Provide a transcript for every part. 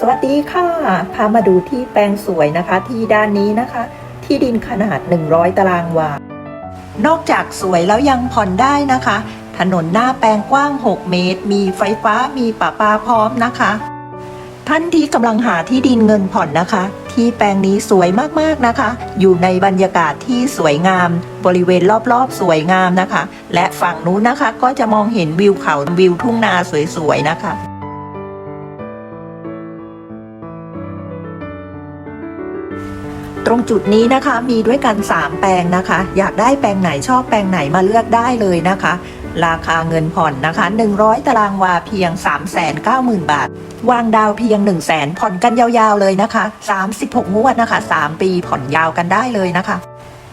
สวัสดีค่ะ พามาดูที่แปลงสวยนะคะ ที่ด้านนี้นะคะ ที่ดินขนาด 100 ตารางวา นอกจากสวยแล้วยังผ่อนได้นะคะ ถนนหน้าแปลงกว้าง 6 เมตร มีไฟฟ้ามีประปาพร้อมนะคะ ท่านที่กำลังหาที่ดินเงินผ่อนนะคะ ที่แปลงนี้สวยมากๆนะคะ อยู่ในบรรยากาศที่สวยงาม บริเวณรอบๆ สวยงามนะคะ และฝั่งนู้นนะคะก็จะมองเห็นวิวเขาวิวทุ่งนาสวยๆนะคะ ตรงจุดนี้นะคะ มีด้วยกัน 3 แปลงนะคะ อยากได้แปลงไหนชอบแปลงไหนมาเลือกได้เลยนะคะ ราคาเงินผ่อนนะคะ 100 ตารางวาเพียง 390,000 บาท วางดาวเพียง 1 0 0 0 0แสนผ่อนกันยาวๆเลยนะคะ 36 งวดนะคะ 3 ปีผ่อนยาวกันได้เลยนะคะ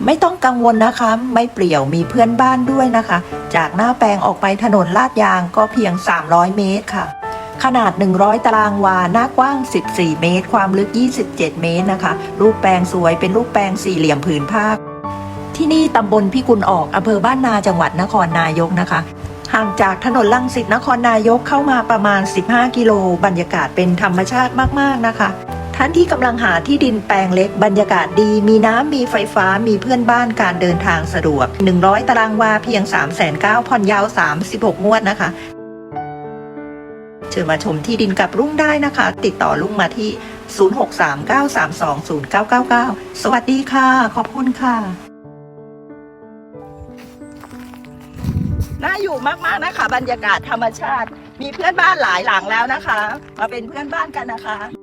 ไม่ต้องกังวลนะคะ ไม่เปลี่ยวมีเพื่อนบ้านด้วยนะคะ จากหน้าแปลงออกไปถนนลาดยางก็เพียง 300 เมตรค่ะ ขนาด 100 ตารางวา หน้ากว้าง 14 เมตร ความลึก 27 เมตรนะคะ รูปแปลงสวยเป็นรูปแปลงสี่เหลี่ยมผืนผ้า ที่นี่ตำบลพิกุลออกอำเภอบ้านนาจังหวัดนครนายกนะคะ ห่างจากถนนลังสิตนครนายกเข้ามาประมาณ 15 กิโล บรรยากาศเป็นธรรมชาติมากๆนะคะ ท่านที่กำลังหาที่ดินแปลงเล็ก บรรยากาศดี มีน้ำมีไฟฟ้า มีเพื่อนบ้านการเดินทางสะดวก 100 ตารางวาเพียง 3 9 0 0 0ผ่อนยาว 36 งวดนะคะ เชิญมาชมที่ดินกับรุ่งได้นะคะ ติดต่อลุงมาที่ 0639320999 สวัสดีค่ะ ขอบคุณค่ะ น่าอยู่มากๆนะคะ บรรยากาศธรรมชาติ มีเพื่อนบ้านหลายหลังแล้วนะคะ มาเป็นเพื่อนบ้านกันนะคะ